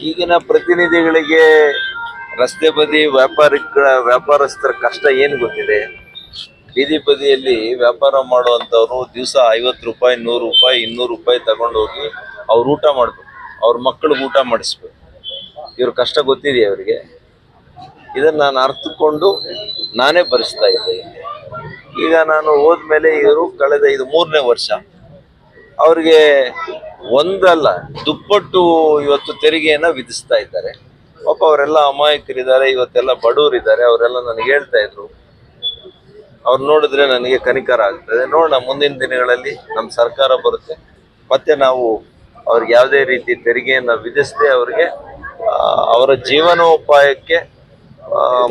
ಈಗಿನ ಪ್ರತಿನಿಧಿಗಳಿಗೆ ರಸ್ತೆ ಬದಿ ವ್ಯಾಪಾರಿಗಳ, ವ್ಯಾಪಾರಸ್ಥರ ಕಷ್ಟ ಏನು ಗೊತ್ತಿದೆ? ಬೀದಿ ಬದಿಯಲ್ಲಿ ವ್ಯಾಪಾರ ಮಾಡುವಂಥವ್ರು ದಿವಸ ಐವತ್ತು ರೂಪಾಯಿ, ನೂರು ರೂಪಾಯಿ, ಇನ್ನೂರು ರೂಪಾಯಿ ತಗೊಂಡೋಗಿ ಅವ್ರು ಊಟ ಮಾಡಬೇಕು. ಅವ್ರ ಮಕ್ಕಳಿಗೆ ಊಟ ಮಾಡಿಸ್ಬೇಕು. ಇವ್ರ ಕಷ್ಟ ಗೊತ್ತಿದೆ ಅವರಿಗೆ? ಇದನ್ನು ನಾನು ಅರ್ಥಕೊಂಡು ನಾನೇ ಭರಿಸ್ತಾ ಇದ್ದೆ. ಈಗ ನಾನು ಹೋದ್ಮೇಲೆ ಇವರು ಕಳೆದ ಇದು ಮೂರನೇ ವರ್ಷ. ಅವ್ರಿಗೆ ಒಂದಲ್ಲ, ದುಪ್ಪಟ್ಟು ಇವತ್ತು ತೆರಿಗೆಯನ್ನ ವಿಧಿಸ್ತಾ ಇದ್ದಾರೆ. ಪಾಪ ಅವರೆಲ್ಲ ಅಮಾಯಕರಿದ್ದಾರೆ, ಇವತ್ತೆಲ್ಲ ಬಡವರಿದ್ದಾರೆ, ಅವರೆಲ್ಲ ನನಗೆ ಹೇಳ್ತಾ ಇದ್ರು. ಅವ್ರು ನೋಡಿದ್ರೆ ನನಗೆ ಕನಿಕರ ಆಗ್ತದೆ. ನೋಡೋಣ, ಮುಂದಿನ ದಿನಗಳಲ್ಲಿ ನಮ್ಮ ಸರ್ಕಾರ ಬರುತ್ತೆ. ಮತ್ತೆ ನಾವು ಅವ್ರಿಗೆ ಯಾವುದೇ ರೀತಿ ತೆರಿಗೆಯನ್ನು ವಿಧಿಸದೆ ಅವರಿಗೆ ಅವರ ಜೀವನೋಪಾಯಕ್ಕೆ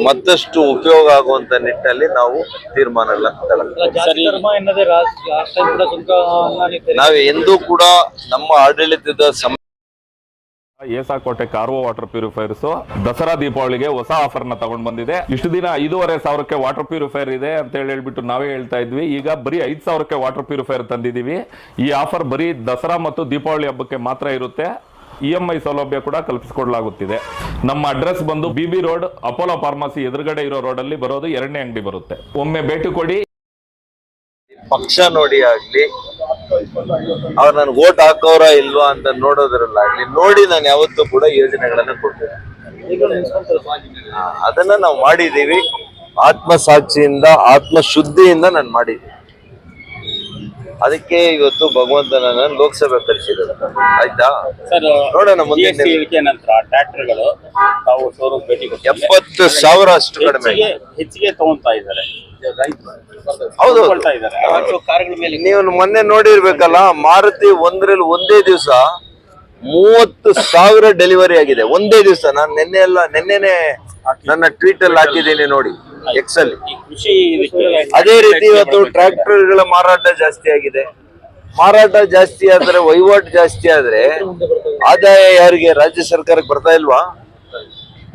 ಮತ್ತಷ್ಟು ಉಪಯೋಗ ಆಗುವಂತ ನಿಟ್ಟಿನಲ್ಲಿ ನಾವು ತೀರ್ಮಾನ ನಾವು ಎಂದೂ ಕೂಡ ನಮ್ಮ ಆಡಳಿತದ ಸಮ ಏಸಾಕೋಟೆ ಕಾರ್ವೋ ವಾಟರ್ ಪ್ಯೂರಿಫೈರ್ಸ್ ದಸರಾ ದೀಪಾವಳಿಗೆ ಹೊಸ ಆಫರ್ನ ತಗೊಂಡ್ ಬಂದಿದೆ. ಇಷ್ಟು ದಿನ ಐದೂವರೆ ಸಾವಿರಕ್ಕೆ ವಾಟರ್ ಪ್ಯೂರಿಫೈರ್ ಇದೆ ಅಂತ ಹೇಳಿ ಹೇಳ್ಬಿಟ್ಟು ನಾವೇ ಹೇಳ್ತಾ ಇದ್ವಿ. ಈಗ ಬರೀ ಐದ್ ಸಾವಿರಕ್ಕೆ ವಾಟರ್ ಪ್ಯೂರಿಫೈರ್ ತಂದಿದೀವಿ. ಈ ಆಫರ್ ಬರೀ ದಸರಾ ಮತ್ತು ದೀಪಾವಳಿ ಹಬ್ಬಕ್ಕೆ ಮಾತ್ರ ಇರುತ್ತೆ. ಇ ಎಂ ಐ ಸೌಲಭ್ಯ ಕೂಡ ಕಲ್ಪಿಸಿಕೊಡಲಾಗುತ್ತಿದೆ. ನಮ್ಮ ಅಡ್ರೆಸ್ ಬಂದು B B road, Apollo pharmacy ಎದುರುಗಡೆ ಇರೋ ರೋಡ್ ಅಲ್ಲಿ ಬರೋದು ಎರಡನೇ ಅಂಗಡಿ ಬರುತ್ತೆ. ಒಮ್ಮೆ ಭೇಟಿ ಕೊಡಿ. ಪಕ್ಷ ನೋಡಿ ಆಗ್ಲಿ, ಅವ್ರು ನನ್ಗೆ ಓಟ್ ಹಾಕೋರ ಇಲ್ವಾ ಅಂತ ನೋಡೋದ್ರಲ್ಲಾಗ್ಲಿ ನೋಡಿ ನಾನು ಯಾವತ್ತೂ ಕೂಡ ಯೋಜನೆಗಳನ್ನ ಕೊಡ್ತೇನೆ. ಅದನ್ನ ನಾವು ಮಾಡಿದೀವಿ. ಆತ್ಮಸಾಕ್ಷಿಯಿಂದ, ಆತ್ಮಶುದ್ಧಿಯಿಂದ ನಾನು ಮಾಡಿದ್ದೀನಿ ಅದಕ್ಕೆ ಇವತ್ತು ಭಗವಂತನನ್ನ ಲೋಕಸಭೆ ಕಳಿಸಿದ್ರು ಆಯ್ತಾ? ಸರ್ ನೋಡೋಣ ಮುಂದೆ ನಂತರ ಟ್ರ್ಯಾಕ್ಟರ್ಗಳು ತಾವು ಶೋರೂಮ್ ಭೇಟಿ ಎಪ್ಪತ್ತು ಸಾವಿರ ಅಷ್ಟು ಕಡಿಮೆ. ಹೆಚ್ಚಿಗೆ ತಗೊಂತ ಇದ್ದಾರೆ. ಹೌದು. ತಗೊಳ್ತಾ ಕಾರುಗಳ ಮೇಲೆ ನೀವು ಮೊನ್ನೆ ನೋಡಿರ್ಬೇಕಲ್ಲ ಮಾರುತಿ ಒಂದ್ರಲ್ಲಿ ಒಂದೇ ದಿವಸ ಮೂವತ್ತು ಸಾವಿರ ಡೆಲಿವರಿ ಆಗಿದೆ. ಒಂದೇ ದಿವಸ. ನಾನು ನಿನ್ನೆ ಎಲ್ಲ ನಿನ್ನೆನೆ ನನ್ನ ಟ್ವೀಟ್ ಅಲ್ಲಿ ಹಾಕಿದ್ದೀನಿ ನೋಡಿ. ಎಕ್ಸ್ ಅಲ್ಲಿ ಈ ಕೃಷಿ ಅದೇ ರೀತಿ ಇವತ್ತು ಟ್ರ್ಯಾಕ್ಟರ್ಗಳ ಮಾರಾಟ ಜಾಸ್ತಿ ಆಗಿದೆ. ಮಾರಾಟ ಜಾಸ್ತಿ ಆದ್ರೆ ವಹಿವಾಟು ಜಾಸ್ತಿ ಆದ್ರೆ ಆದಾಯ ಯಾರಿಗೆ? ರಾಜ್ಯ ಸರ್ಕಾರಕ್ಕೆ ಬರ್ತಾ ಇಲ್ವಾ?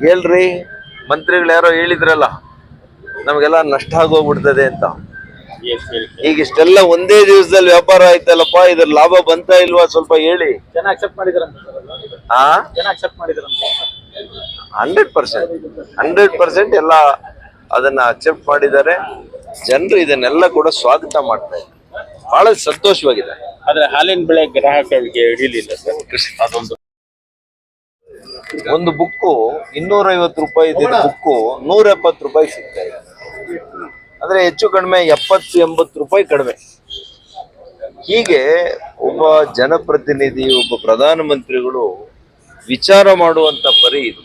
ಹೇಳ್ರಿ. ಮಂತ್ರಿಗಳು ಯಾರೋ ಹೇಳಿದ್ರಲ್ಲ ನಮಗೆಲ್ಲ ನಷ್ಟ ಆಗೋಗ್ಬಿಡ್ತದೆ ಅಂತ. ಈಗ ಇಷ್ಟೆಲ್ಲ ಒಂದೇ ದಿವಸದಲ್ಲಿ ವ್ಯಾಪಾರ ಆಯ್ತಲ್ಲಪ್ಪ ಇದ್ರ ಲಾಭ ಬಂತಾ ಇಲ್ವಾ ಸ್ವಲ್ಪ ಹೇಳಿ. Hundred percent. ಹಂಡ್ರೆಡ್ ಪರ್ಸೆಂಟ್ ಎಲ್ಲ ಅದನ್ನ ಅಕ್ಸೆಪ್ಟ್ ಮಾಡಿದ್ದಾರೆ. ಜನರು ಇದನ್ನೆಲ್ಲ ಕೂಡ ಸ್ವಾಗತ ಮಾಡ್ತಾ ಇದ್ದಾರೆ. ಬಹಳ ಸಂತೋಷವಾಗಿದೆ. ಆದ್ರೆ ಹಾಲಿನ ಬೆಳೆ ಗ್ರಾಹಕರಿಗೆ ಹಿಡಿಯಲಿಲ್ಲ ಸರ್. ಅದೊಂದು. ಒಂದು ಬುಕ್ಕು ಇನ್ನೂರೈವತ್ತು ರೂಪಾಯಿ ಬುಕ್ಕು ನೂರ ಎಪ್ಪತ್ತು ರೂಪಾಯಿ ಸಿಗ್ತಾ ಇದೆ. ಅಂದ್ರೆ ಹೆಚ್ಚು ಕಡಿಮೆ ಎಪ್ಪತ್ತು ಎಂಬತ್ತು ರೂಪಾಯಿ ಕಡಿಮೆ. ಹೀಗೆ ಒಬ್ಬ ಜನಪ್ರತಿನಿಧಿ ಒಬ್ಬ ಪ್ರಧಾನಮಂತ್ರಿಗಳು ವಿಚಾರ ಮಾಡುವಂತ ಪರಿ ಇದು.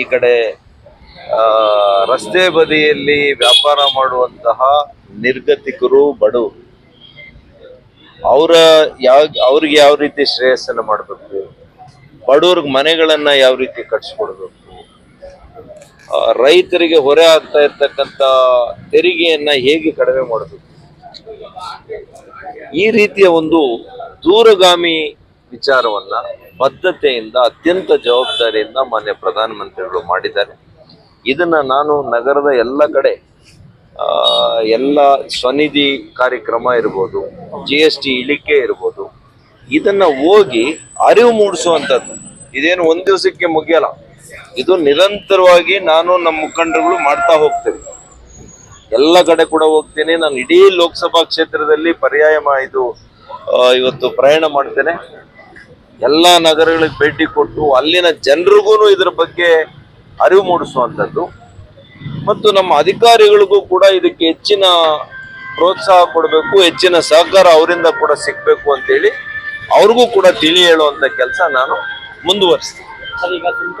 ಈ ಕಡೆ ರಸ್ತೆ ಬದಿಯಲ್ಲಿ ವ್ಯಾಪಾರ ಮಾಡುವಂತಹ ನಿರ್ಗತಿಕರು ಬಡವರು. ಅವರ ಯಾವ, ಅವ್ರಿಗೆ ಯಾವ ರೀತಿ ಶ್ರೇಯಸ್ಸನ್ನು ಮಾಡಬೇಕು? ಬಡವ್ರಿಗೆ ಮನೆಗಳನ್ನ ಯಾವ ರೀತಿ ಕಟ್ಸ್ಕೊಡ್ಬೇಕು? ರೈತರಿಗೆ ಹೊರೆ ಆಗ್ತಾ ಇರ್ತಕ್ಕಂಥ ತೆರಿಗೆಯನ್ನ ಹೇಗೆ ಕಡಿಮೆ ಮಾಡಬೇಕು? ಈ ರೀತಿಯ ಒಂದು ದೂರಗಾಮಿ ವಿಚಾರವನ್ನ ಬದ್ಧತೆಯಿಂದ, ಅತ್ಯಂತ ಜವಾಬ್ದಾರಿಯಿಂದ ಮಾನ್ಯ ಪ್ರಧಾನಮಂತ್ರಿಗಳು ಮಾಡಿದ್ದಾರೆ. ಇದನ್ನ ನಾನು ನಗರದ ಎಲ್ಲ ಕಡೆ ಎಲ್ಲ ಸ್ವನಿಧಿ ಕಾರ್ಯಕ್ರಮ ಇರ್ಬೋದು ಜಿ ಎಸ್ ಟಿ ಇಳಿಕೆ ಇರ್ಬೋದು, ಇದನ್ನ ಹೋಗಿ ಅರಿವು ಮೂಡಿಸುವಂಥದ್ದು. ಇದೇನು ಒಂದು ದಿವಸಕ್ಕೆ ಮುಗಿಯಲ್ಲ. ಇದು ನಿರಂತರವಾಗಿ ನಾನು ನಮ್ಮ ಮುಖಂಡರುಗಳು ಮಾಡ್ತಾ ಹೋಗ್ತೇವೆ. ಎಲ್ಲ ಕಡೆ ಕೂಡ ಹೋಗ್ತೇನೆ. ನಾನು ಇಡೀ ಲೋಕಸಭಾ ಕ್ಷೇತ್ರದಲ್ಲಿ ಪರ್ಯಾಯ ಇದು ಇವತ್ತು ಪ್ರಯಾಣ ಮಾಡ್ತೇನೆ. ಎಲ್ಲ ನಗರಗಳಿಗೆ ಭೇಟಿ ಕೊಟ್ಟು ಅಲ್ಲಿನ ಜನರಿಗೂ ಇದ್ರ ಬಗ್ಗೆ ಅರಿವು ಮೂಡಿಸುವಂಥದ್ದು. ಮತ್ತು ನಮ್ಮ ಅಧಿಕಾರಿಗಳಿಗೂ ಕೂಡ ಇದಕ್ಕೆ ಹೆಚ್ಚಿನ ಪ್ರೋತ್ಸಾಹ ಕೊಡಬೇಕು ಹೆಚ್ಚಿನ ಸಹಕಾರ ಅವರಿಂದ ಕೂಡ ಸಿಗಬೇಕು ಅಂತೇಳಿ ಅವ್ರಿಗೂ ಕೂಡ ತಿಳಿ ಹೇಳುವಂಥ ಕೆಲಸ ನಾನು ಮುಂದುವರಿಸ್ತೀನಿ. ಸರ್ ಈಗ ಸುಂಕ